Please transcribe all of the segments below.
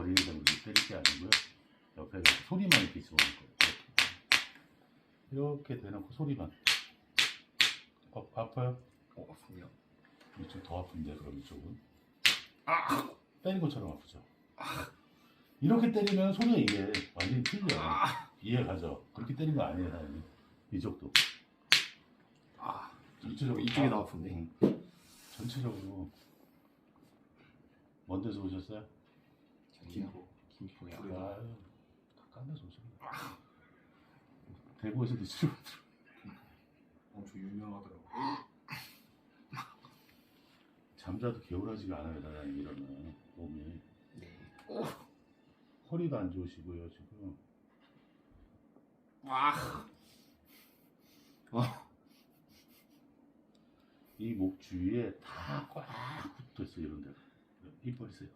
대고 때릴 게 아니고요. 옆에 소리만 이렇게 집어넣을 거예요. 이렇게 대놓고 소리만. 어, 아파요? 어, 아프네요. 이쪽 더 아픈데 그럼 이쪽은 아! 때린 것처럼 아프죠. 이렇게 때리면 소리가 이게 완전히 틀려. 아! 이해 가죠. 그렇게 때린 거 아니에요, 사장님. 이쪽도. 아! 전체적으로 이쪽이 다- 더 아픈데. 응. 전체적으로 먼 데서 오셨어요? 김포. 김포야. 아유, 깐데서 오셨네. 대구에서도 치료. 엄청 유명하더라고. 잠자도 개운하지가 않아요, 사장님 이러면 몸이 네. 허리도 안 좋으시고요 지금. 아! 이목 주위에 다 꽉 붙어 있어 요 이런 데가. 입 버리세요.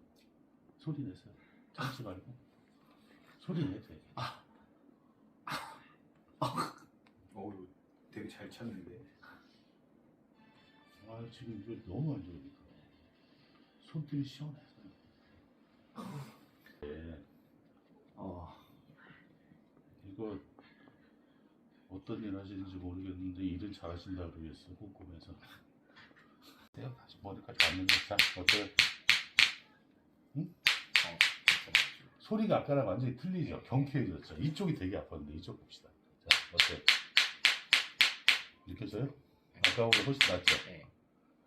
소리 내세요. 참지 말고 소리 내세요. 어우, 되게 잘 찾는데. 아 지금 이거 너무 안 좋으니까 손등이 시원해서. 네, 어. 이거 어떤 일 하시는지 모르겠는데 일은 잘하신다 그러겠어 꼼꼼해서. 떼요 다시 머리까지 맞는 거자 어때요? 어. 소리가 아까랑 완전히 틀리죠. 경쾌해졌죠. 이쪽이 되게 아팠는데 이쪽 봅시다. 자 어때요? 느껴져요? 아까보다 훨씬 낫죠. 네.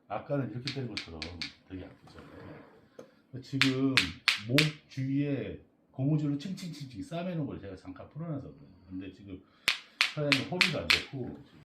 아까는 이렇게 때린 것처럼 되게 아프죠. 지금 목 주위에 고무줄을 칭칭칭칭 싸매는 걸 제가 잠깐 풀어놔서 그래요. 근데 지금 사장님 허리도 안 좋고